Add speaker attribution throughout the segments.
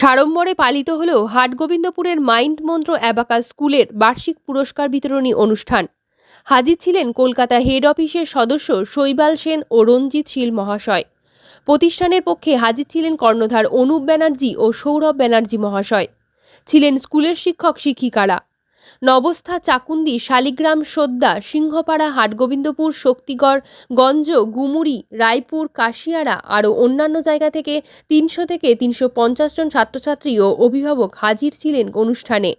Speaker 1: সাড়ম্বরে পালিত হল হাটগোবিন্দপুরের মাইন্ড মন্ত্র অ্যাবাকাস স্কুলের বার্ষিক পুরস্কার বিতরণী অনুষ্ঠান। হাজির ছিলেন কলকাতা হেড অফিসের সদস্য শৈবাল সেন ও রঞ্জিত শীল মহাশয়। প্রতিষ্ঠানের পক্ষে হাজির ছিলেন কর্ণধার অনুপ ব্যানার্জি ও সৌরভ ব্যানার্জি মহাশয়। ছিলেন স্কুলের শিক্ষক শিক্ষিকারা। নবস্থা চাকুন্দি, শালিগ্রাম, সোদ্দা, সিংহপাড়া, হাটগোবিন্দপুর, শক্তিগড়, গঞ্জ গুমুরি রায়পুর, কাশিয়ারা আরও অন্যান্য জায়গা থেকে তিনশো থেকে তিনশো পঞ্চাশ জন ছাত্রছাত্রী ও অভিভাবক হাজির ছিলেন অনুষ্ঠানে।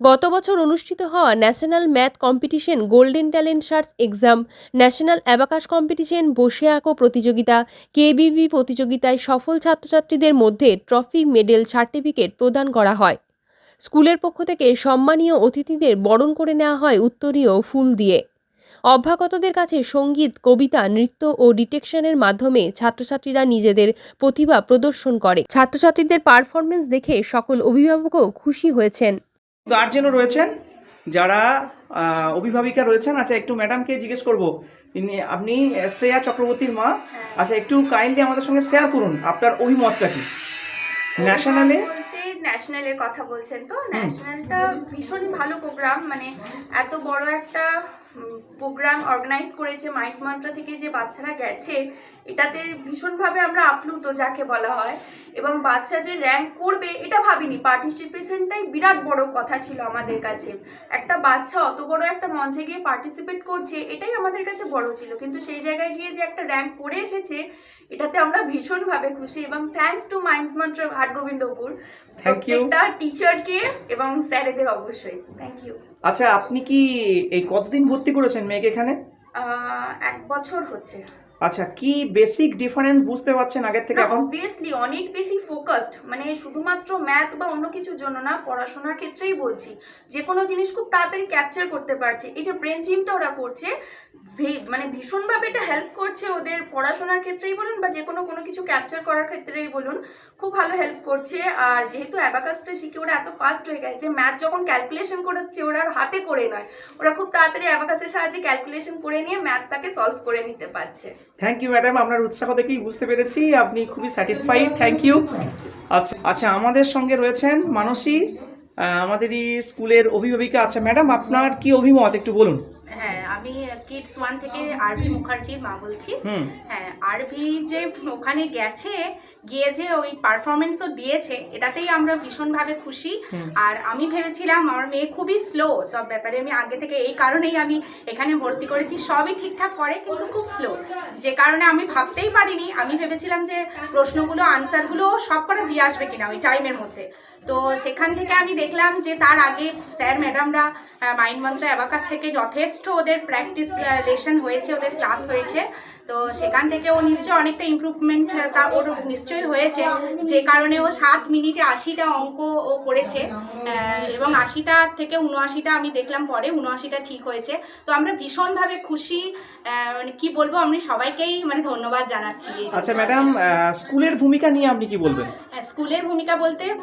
Speaker 1: গত বছর অনুষ্ঠিত হওয়া national math competition golden talent search exam, national abacus competition, বসে আঁকো প্রতিযোগিতা কেবিবি প্রতিযোগিতায় সফল ছাত্রছাত্রীদের মধ্যে ট্রফি, মেডেল, সার্টিফিকেট প্রদান করা হয়। স্কুলের পক্ষ থেকে সম্মানীয় অতিথিদের বরণ করে নেওয়া হয় উত্তরীয় ফুল দিয়ে। অভ্যাগতদের কাছে সংগীত, কবিতা, নৃত্য ও ডিটেকশনের মাধ্যমে ছাত্রছাত্রীরা নিজেদের প্রতিভা প্রদর্শন করে। ছাত্রছাত্রীদের পারফরমেন্স দেখে সকল অভিভাবকও খুশি হয়েছেন।
Speaker 2: গার্জেনও রয়েছেন, যারা অভিভাবিকা রয়েছেন। আচ্ছা একটু ম্যাডামকে জিজ্ঞেস করব। আপনি শ্রেয়া চক্রবর্তীর মা। আচ্ছা একটু কাইন্ডলি আমাদের সঙ্গে শেয়ার করুন। আপনার অভিমতটা কি? ন্যাশনালে
Speaker 3: ন্যাশনালের কথা বলছেন তো? ন্যাশনালটা ভীষণই ভালো প্রোগ্রাম মানে এত বড় একটা প্রোগ্রাম অর্গানাইজ করেছে মাইন্ড মন্ত্র থেকে যে বাচ্চারা গেছে এটাতে ভীষণভাবে আমরা আপ্লুত যাকে বলা হয়। এবং বাচ্চা যে র্যাঙ্ক করবে এটা ভাবিনি। পার্টিসিপেশনটাই বিরাট বড় কথা ছিল আমাদের কাছে। একটা বাচ্চা অত বড় একটা মঞ্চে গিয়ে পার্টিসিপেট করছে এটাই আমাদের কাছে বড় ছিল। কিন্তু সেই জায়গায় গিয়ে যে একটা র্যাঙ্ক করে এসেছে এটাতে আমরা ভীষণভাবে খুশি। এবং থ্যাঙ্কস টু মাইন্ড মন্ত্র হাটগোবিন্দপুর
Speaker 2: Thank you.
Speaker 3: প্রত্যেকটা টিচারকে এবং স্যারেদের অবশ্যই। থ্যাংক ইউ
Speaker 2: আচ্ছা আপনি কি এই কতদিন ভর্তি করেছেন মেয়েকে এখানে?
Speaker 3: এক বছর হচ্ছে।
Speaker 2: আচ্ছা কি বেসিক ডিফারেন্স বুঝতে পারছেন আগের থেকে এখন?
Speaker 3: অবভিয়াসলি অনেক বেশি ফোকাসড মানে শুধুমাত্র ম্যাথ বা অন্য কিছুর জন্য না পড়াশোনার ক্ষেত্রেই বলছি। যে কোনো জিনিস খুব তাড়াতাড়ি ক্যাপচার করতে পারছে। এই যে ব্রেন জিমটা ওরা করছে মানে ভীষণভাবে এটা হেল্প করছে ওদের পড়াশোনার ক্ষেত্রেই বলুন বা যে কোনো কোনো কিছু ক্যাপচার করার ক্ষেত্রেই বলুন খুব ভালো হেল্প করছে। আর যেহেতু অ্যাবাকাসটা শিখে ওরা এত ফাস্ট হয়ে গেছে ম্যাথ যখন ক্যালকুলেশন করাচ্ছে ওরা হাতে করে নয়। ওরা খুব তাড়াতাড়ি অ্যাবাকাসের সাহায্যে ক্যালকুলেশন করে নিয়ে ম্যাথটাকে সলভ করে নিতে পারছে।
Speaker 2: থ্যাংক ইউ ম্যাডাম আপনার উৎসাহ দেখেই বুঝতে পেরেছি। আপনি খুবই স্যাটিসফাইড থ্যাংক ইউ আচ্ছা আচ্ছা আমাদের সঙ্গে রয়েছেন মানসী আমাদেরই স্কুলের অভিভাবিকা। আচ্ছা ম্যাডাম আপনার কি অভিমত? একটু বলুন।
Speaker 4: আমি কিডস ওয়ান থেকে আরভি মুখার্জির মা বলছি। হ্যাঁ আরভি যে ওখানে গেছে গিয়ে যে ওই পারফরমেন্সও দিয়েছে এটাতেই আমরা ভীষণভাবে খুশি। আর আমি ভেবেছিলাম আমার মেয়ে খুবই স্লো সব ব্যাপারে আমি আগে থেকে এই কারণেই আমি এখানে ভর্তি করেছি সবই ঠিকঠাক করে কিন্তু খুব স্লো যে কারণে আমি ভাবতেই পারিনি আমি ভেবেছিলাম যে প্রশ্নগুলো আনসারগুলো সব করে দিয়ে আসবে কিনা ওই টাইমের মধ্যে। তো সেখান থেকে আমি দেখলাম যে তার আগে স্যার ম্যাডামরা মাইন্ড মন্ত্র অ্যাবাকাস থেকে যথেষ্ট ওদের প্র্যাকটিস লেসন হয়েছে, ওদের ক্লাস হয়েছে। তো সেখান থেকে ও নিশ্চয়ই অনেকটা ইমপ্রুভমেন্ট তার ওর নিশ্চয়ই হয়েছে। যে কারণে ও সাত মিনিটে আশিটা অঙ্ক ও করেছে। এবং আশিটা থেকে উনআশিটা আমি দেখলাম পরে উনআশিটা ঠিক হয়েছে। তো আমরা ভীষণভাবে খুশি মানে কি বলব, আমি সবাইকেই মানে ধন্যবাদ জানাচ্ছি
Speaker 2: আচ্ছা ম্যাডাম স্কুলের ভূমিকা নিয়ে আপনি কি বলবেন?
Speaker 4: স্কুলের ভূমিকা বলতে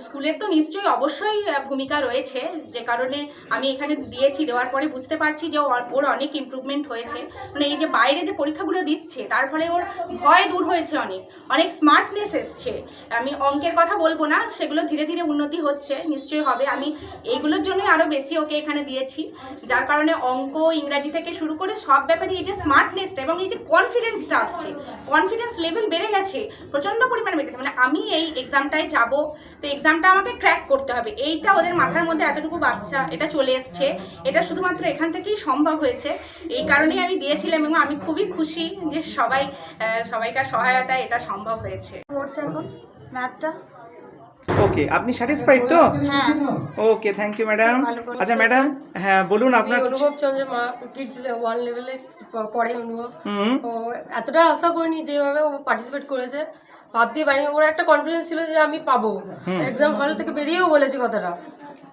Speaker 4: স্কুলের তো নিশ্চয়ই অবশ্যই ভূমিকা রয়েছে। যে কারণে আমি এখানে দিয়েছি, দেওয়ার পরে বুঝতে পারছি যে ওর- অনেক ইমপ্রুভমেন্ট হয়েছে। মানে এই যে বাইরে যে পরীক্ষাগুলো দিচ্ছে, তার ফলে ওর ভয় দূর হয়েছে অনেক। অনেক স্মার্টনেস এসছে। আমি অঙ্কের কথা বলব না, সেগুলো ধীরে ধীরে উন্নতি হচ্ছে, নিশ্চয়ই হবে। আমি এইগুলোর জন্যই আরও বেশি ওকে এখানে দিয়েছি। যার কারণে অঙ্ক, ইংরাজি থেকে শুরু করে সব ব্যাপারে এই যে স্মার্টনেসটা এবং এই যে কনফিডেন্সটা আসছে কনফিডেন্স লেভেল বেড়ে গেছে, প্রচণ্ড পরিমাণে বেড়ে গেছে। মানে আমি এই এক্সামটায় যাব। তো এক্সামটা আমাকে ক্র্যাক করতে হবে। এইটা ওদের মাথার মধ্যে এতটুকু বাচ্চা এটা চলে এসছে। এটা শুধুমাত্র এখান থেকেই সম্ভব হয়েছে। এই কারণেই আমি দিয়েছিলাম এবং আমি খুবই খুশি যে সবাই সবাইকার সহায়তায় এটা সম্ভব হয়েছে।
Speaker 5: এখন ম্যাথটা
Speaker 2: ওকে আপনি স্যাটিসফাইড তো?
Speaker 5: হ্যাঁ।
Speaker 2: ওকে থ্যাংক ইউ ম্যাডাম
Speaker 5: ভালো
Speaker 2: আচ্ছা ম্যাডাম হ্যাঁ বলুন
Speaker 6: আমি
Speaker 2: আপনার
Speaker 6: অনুভব চন্দ্র মা কিডস ওয়ান লেভেলে পড়ে অনুভব। ও এতটা আশা করিনি যেভাবে ও পার্টিসিপেট করেছে। ভাবতেই পারিনি। ওর একটা কনফিডেন্স ছিল যে আমি পাবো। এক্সাম হল থেকে বেরিয়েও বলেছি কথাটা।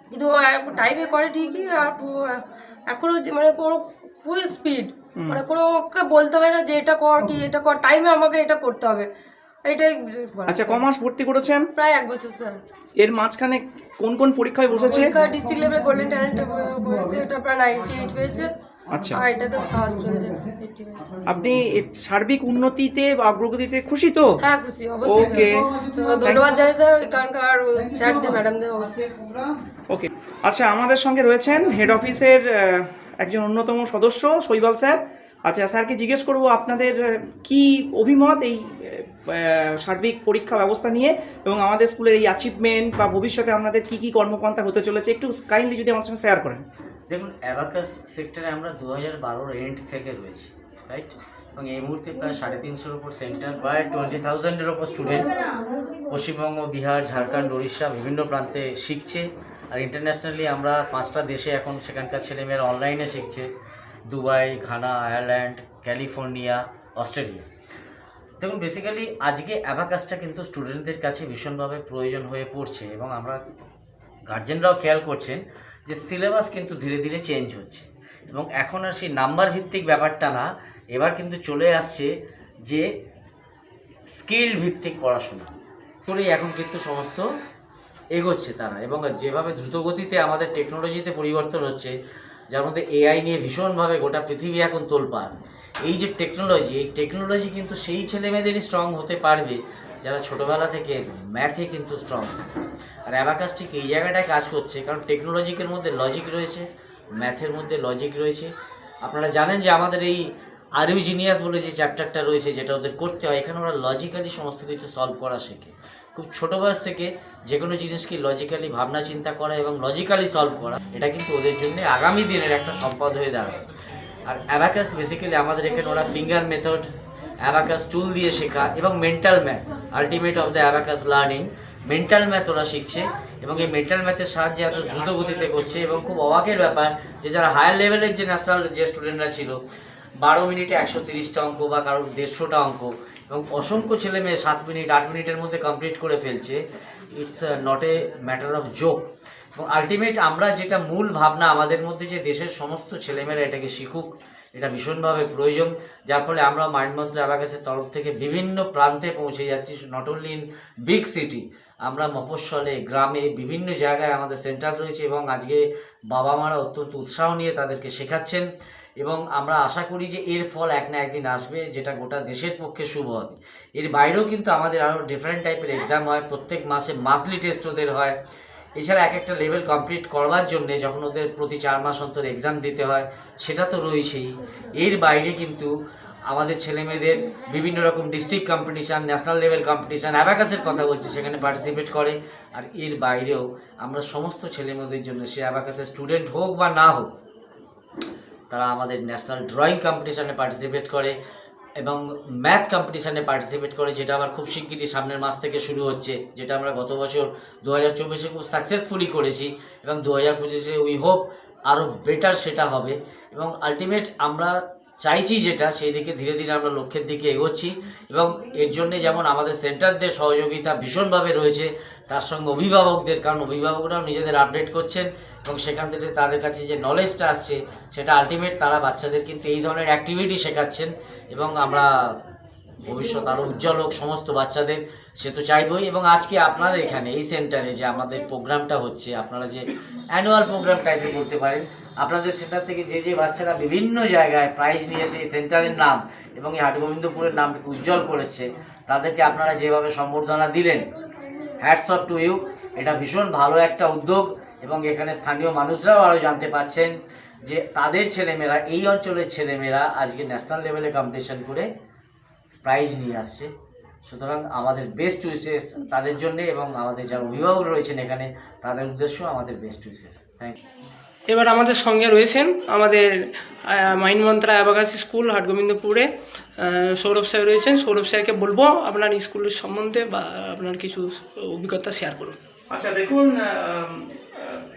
Speaker 6: কিন্তু টাইমে করে ঠিকই আর পু- এখনও যে- মানে কোনো ফুল স্পিড মানে কোনো ওকে বলতে হয় না যে এটা কর কি এটা কর টাইমে আমাকে এটা করতে হবে। এটাই।
Speaker 2: আচ্ছা কমার্স ভর্তি করেছেন?
Speaker 6: প্রায় এক বছর স্যার
Speaker 2: এর মাঝখানে কোন কোন পরীক্ষায় বসেছে?
Speaker 6: ডিস্ট্রিক্ট লেভেলে গোল্ডেন ট্যালেন্ট হয়েছে ওটা প্রায় নাইনটি এইট পেয়েছে
Speaker 2: আচ্ছা।
Speaker 6: আর এটাতে ফার্স্ট হয়েছে
Speaker 2: আপনি সার্বিক উন্নতিতে বা অগ্রগতিতে খুশি তো?
Speaker 6: হ্যাঁ খুশি অবশ্যই।
Speaker 2: Okay.
Speaker 6: ধন্যবাদ জানাই স্যার এখানকার স্যারদের ম্যাডামদের অবশ্যই।
Speaker 2: ওকে আচ্ছা আমাদের সঙ্গে রয়েছেন হেড অফিসের একজন অন্যতম সদস্য শৈবাল স্যার আচ্ছা স্যারকে জিজ্ঞেস করব আপনাদের কি অভিমত এই সার্বিক পরীক্ষা ব্যবস্থা নিয়ে? এবং আমাদের স্কুলের এই অ্যাচিভমেন্ট বা ভবিষ্যতে আপনাদের কি কি কর্মপন্থা হতে চলেছে? একটু কাইন্ডলি যদি আমাদের সঙ্গে শেয়ার করেন।
Speaker 7: দেখুন অ্যাবাকাস সেক্টরে আমরা দু হাজার বারোর এন্ড থেকে রয়েছি রাইট এবং এই মুহূর্তে প্রায় সাড়ে তিনশোর ওপর সেন্টার প্রায় টোয়েন্টি থাউজেন্ডের ওপর স্টুডেন্ট পশ্চিমবঙ্গ, বিহার, ঝাড়খণ্ড, উড়িষ্যা বিভিন্ন প্রান্তে শিখছে। আর ইন্টারন্যাশনালি আমরা পাঁচটা দেশে এখন সেখানকার ছেলেমেয়েরা অনলাইনে শিখছে। Dubai, Ghana, Ireland, California, Australia. দেখুন বেসিক্যালি আজকে অ্যাবাকাসটা কিন্তু স্টুডেন্টদের কাছে ভীষণভাবে প্রয়োজন হয়ে পড়ছে এবং আমরা গার্জেনরাও খেয়াল করছেন যে সিলেবাস কিন্তু ধীরে ধীরে চেঞ্জ হচ্ছে। এবং এখন আর সেই নাম্বার ভিত্তিক ব্যাপারটা না, এবার কিন্তু চলে আসছে যে স্কিল ভিত্তিক পড়াশোনা। করেই এখন কিন্তু সমস্ত এগোচ্ছে তারা এবং যেভাবে দ্রুতগতিতে আমাদের টেকনোলজিতে পরিবর্তন হচ্ছে, যার মধ্যে এআই নিয়ে ভীষণভাবে গোটা পৃথিবী এখন তোলপাড়। এই যে টেকনোলজি এই টেকনোলজি কিন্তু সেই ছেলেমেয়েদেরই স্ট্রং হতে পারবে যারা ছোটোবেলা থেকে ম্যাথে কিন্তু স্ট্রং আর অ্যাবাকাস ঠিক এই জায়গাটায় কাজ করছে, কারণ টেকনোলজিকের মধ্যে লজিক রয়েছে ম্যাথের মধ্যে লজিক রয়েছে। আপনারা জানেন যে আমাদের এই আরইউ জিনিয়াস বলে যে চ্যাপ্টারটা রয়েছে, যেটা ওদের করতে হয়, এখানে ওরা লজিক্যালি সমস্ত কিছু সলভ করা শেখে। খুব ছোটো বয়স থেকে যে কোনো জিনিসকে লজিক্যালি ভাবনা চিন্তা করা এবং লজিক্যালি সলভ করা, এটা কিন্তু ওদের জন্য আগামী দিনের একটা সম্পদ হয়ে দাঁড়ায়। আর অ্যাবাকাস বেসিক্যালি আমাদের এখানে ওরা ফিঙ্গার মেথড অ্যাবাকাস টুল দিয়ে শেখা এবং mental math ultimate of the abacus learning mental math ওরা শিখছে এবং এই মেন্টাল ম্যাথের সাহায্যে এত দ্রুত গতিতে করছে এবং খুব অবাকের ব্যাপার যে যারা হায়ার লেভেলের যে ন্যাশনাল যে স্টুডেন্টরা ছিল, বারো মিনিটে একশো তিরিশটা অঙ্ক বা কারোর দেড়শোটা অঙ্ক এবং অসংখ্য ছেলে মেয়ে সাত মিনিট, আট মিনিটের মধ্যে কমপ্লিট করে ফেলছে it's not a matter of joke এবং আলটিমেট আমরা যেটা মূল ভাবনা আমাদের মধ্যে যে দেশের সমস্ত ছেলেমেয়েরা এটাকে শিখুক, এটা ভীষণভাবে প্রয়োজন। যার ফলে আমরা মাইন্ড মন্ত্র অ্যাবাকাসের তরফ থেকে বিভিন্ন প্রান্তে পৌঁছে যাচ্ছি not only in big city আমরা মফস্বলে, গ্রামে, বিভিন্ন জায়গায় আমাদের সেন্টার রয়েছে এবং আজকে বাবা মারা অত্যন্ত উৎসাহ নিয়ে তাদেরকে শেখাচ্ছেন। এবং আমরা আশা করি যে এর ফল এক না একদিন আসবে, যেটা গোটা দেশের পক্ষে শুভ হবে। এর বাইরেও কিন্তু আমাদের আরও ডিফারেন্ট টাইপের এক্সাম হয়, প্রত্যেক মাসে মান্থলি টেস্ট ওদের হয়। এছাড়া এক একটা লেভেল কমপ্লিট করবার জন্যে যখন ওদের প্রতি চার মাস অন্তর এক্সাম দিতে হয়, সেটা তো রয়েছেই। এর বাইরে কিন্তু আমাদের ছেলেমেয়েদের বিভিন্ন রকম district competition national level competition অ্যাবাকাসের কথা বলছি, সেখানে পার্টিসিপেট করে। আর এর বাইরেও আমরা সমস্ত ছেলেমেয়েদের জন্য, সে অ্যাবাকাসের স্টুডেন্ট হোক বা না হোক, তারা আমাদের ন্যাশনাল ড্রয়িং কম্পিটিশানে পার্টিসিপেট করে। এবং ম্যাথ কম্পিটিশানে পার্টিসিপেট করে, যেটা আবার খুব শিগগিরই সামনের মাস থেকে শুরু হচ্ছে, যেটা আমরা গত বছর দু হাজার চব্বিশে খুব সাকসেসফুলি করেছি এবং দু হাজার পঁচিশে উই হোপ আরও বেটার সেটা হবে। এবং আলটিমেট আমরা চাইছি যেটা, সেই দিকে ধীরে ধীরে আমরা লক্ষ্যের দিকে এগোচ্ছি এবং এর জন্যে যেমন আমাদের সেন্টারদের সহযোগিতা ভীষণভাবে রয়েছে, তার সঙ্গে অভিভাবকদের, কারণ অভিভাবকরাও নিজেদের আপডেট করছেন এবং সেখান থেকে তাদের কাছে যে নলেজটা আসছে, সেটা আলটিমেট তারা বাচ্চাদের কিন্তু এই ধরনের অ্যাক্টিভিটি শেখাচ্ছেন এবং আমরা ভবিষ্যৎ আরও উজ্জ্বল হোক, সমস্ত বাচ্চাদের সে তো চাইবই। এবং আজকে আপনাদের এখানে এই সেন্টারে যে আমাদের প্রোগ্রামটা হচ্ছে, আপনারা যে অ্যানুয়াল প্রোগ্রাম টাইপের বলতে পারেন, আপনাদের সেন্টার থেকে যে যে বাচ্চারা বিভিন্ন জায়গায় প্রাইজ নিয়ে এসে এই সেন্টারের নাম এবং এই হাটগোবিন্দপুরের নামকে উজ্জ্বল করেছে, তাদেরকে আপনারা যেভাবে সম্বর্ধনা দিলেন হ্যাটস অফ টু ইউ এটা ভীষণ ভালো একটা উদ্যোগ। এবং এখানে স্থানীয় মানুষরাও আরও জানতে পাচ্ছেন যে তাদের ছেলেমেয়েরা এই অঞ্চলের ছেলেমেয়েরা আজকে ন্যাশনাল লেভেলে কম্পিটিশন করে প্রাইজ নিয়ে আসছে। সুতরাং আমাদের বেস্ট উইসেস তাদের জন্য এবং আমাদের যারা অভিভাবক রয়েছেন এখানে তাদের উদ্দেশ্য আমাদের বেস্ট উইসেস থ্যাংক ইউ
Speaker 8: এবার আমাদের সঙ্গে রয়েছেন আমাদের মাইন মন্ত্রা অ্যাবাকাসি স্কুল হাটগোবিন্দপুরে সৌরভ স্যার রয়েছেন। সৌরভ স্যারকে বলব আপনার স্কুলের সম্বন্ধে বা আপনার কিছু অভিজ্ঞতা শেয়ার করুন।
Speaker 2: আচ্ছা দেখুন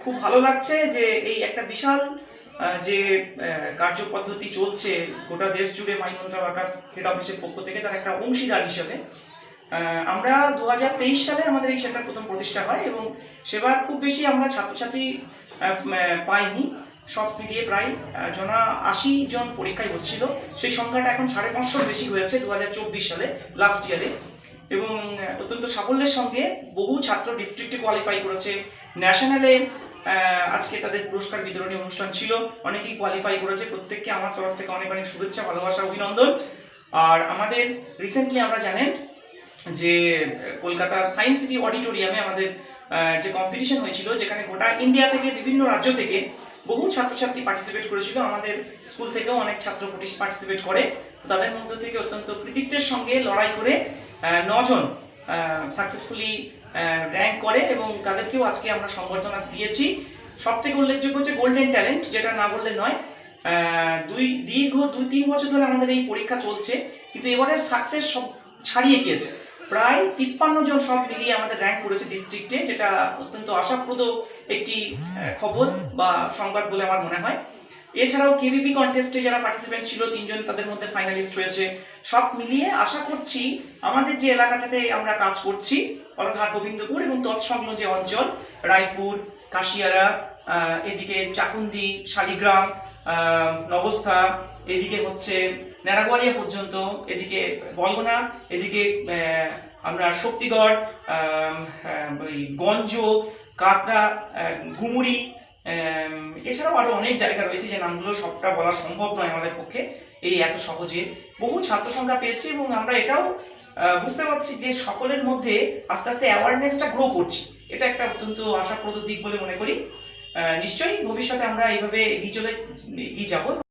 Speaker 2: খুব ভালো লাগছে যে এই একটা বিশাল যে কার্যপদ্ধতি চলছে গোটা দেশ জুড়ে মাইমন্ত্রা আকাশ হেড অফিসের পক্ষ থেকে তার একটা অংশীদার হিসেবে। আমরা দু হাজার তেইশ সালে আমাদের এই সেন্টার প্রথম প্রতিষ্ঠা হয় এবং সেবার খুব বেশি আমরা ছাত্রছাত্রী পাইনি। সব মিলিয়ে প্রায় জনা আশি জন পরীক্ষায় বসছিল। সেই সংখ্যাটা এখন সাড়ে পাঁচশোর বেশি হয়েছে দু হাজার চব্বিশ সালে লাস্ট ইয়ারে এবং অত্যন্ত সাফল্যের সঙ্গে বহু ছাত্র ডিস্ট্রিক্টে কোয়ালিফাই করেছে। ন্যাশনালে আজকে তাদের পুরস্কার বিতরণী অনুষ্ঠান ছিল। অনেকেই কোয়ালিফাই করেছে। প্রত্যেককে আমার তরফ থেকে অনেক অনেক শুভেচ্ছা, ভালোবাসা, অভিনন্দন। আর আমাদের রিসেন্টলি আমরা জানেন যে, কলকাতার সায়েন্স সিটি অডিটোরিয়ামে আমাদের যে কম্পিটিশন হয়েছিল, যেখানে গোটা ইন্ডিয়া থেকে, বিভিন্ন রাজ্য থেকে বহু ছাত্রছাত্রী পার্টিসিপেট করেছিল। আমাদের স্কুল থেকেও অনেক ছাত্র পার্টিসিপেট করে। তাদের মধ্যে থেকে অত্যন্ত কৃতিত্বের সঙ্গে লড়াই করে নজন সাকসেসফুলি র্যাঙ্ক করে এবং তাদেরকেও আজকে আমরা সম্বর্ধনা দিয়েছি। সব থেকে উল্লেখযোগ্য হচ্ছে গোল্ডেন ট্যালেন্ট যেটা না বললে নয়। দুই, দীর্ঘ দুই, তিন বছর ধরে আমাদের এই পরীক্ষা চলছে, কিন্তু এবারে সাকসেস সব ছাড়িয়ে গিয়েছে। প্রায় তিপ্পান্ন জন সব মিলিয়ে আমাদের র্যাঙ্ক করেছে ডিস্ট্রিক্টে যেটা অত্যন্ত আশাপ্রদ একটি খবর বা সংবাদ বলে আমার মনে হয়। এছাড়াও কেবিপি কন্টেস্টে যারা পার্টিসিপেন্ট ছিল তিনজন তাদের মধ্যে ফাইনালিস্ট হয়েছে সব মিলিয়ে আশা করছি আমাদের যে এলাকাটাতে আমরা কাজ করছি অর্থাৎ গোবিন্দপুর এবং তৎসংলগ্ন যে অঞ্চল রায়পুর কাশিয়ারা এদিকে চাকুন্দি শালিগ্রাম নবস্থা এদিকে হচ্ছে ন্যাড়াগোয়ারিয়া পর্যন্ত এদিকে বলগোনা এদিকে আমরা শক্তিগড় ওই গঞ্জ গুমুরি আম, এছাড়াও আরও অনেক জায়গা রয়েছে যে নামগুলো সবটা বলা সম্ভব নয় আমাদের পক্ষে। এই এত সহজে। বহু ছাত্র সংখ্যা পেয়েছি এবং আমরা এটাও বুঝতে পারছি যে সকলের মধ্যে আস্তে আস্তে অ্যাওয়ারনেসটা গ্রো করছি। এটা একটা অত্যন্ত আশাপ্রদ দিক বলে মনে করি। নিশ্চয়ই ভবিষ্যতে আমরা এইভাবে এগিয়ে চলে, এগিয়ে যাব।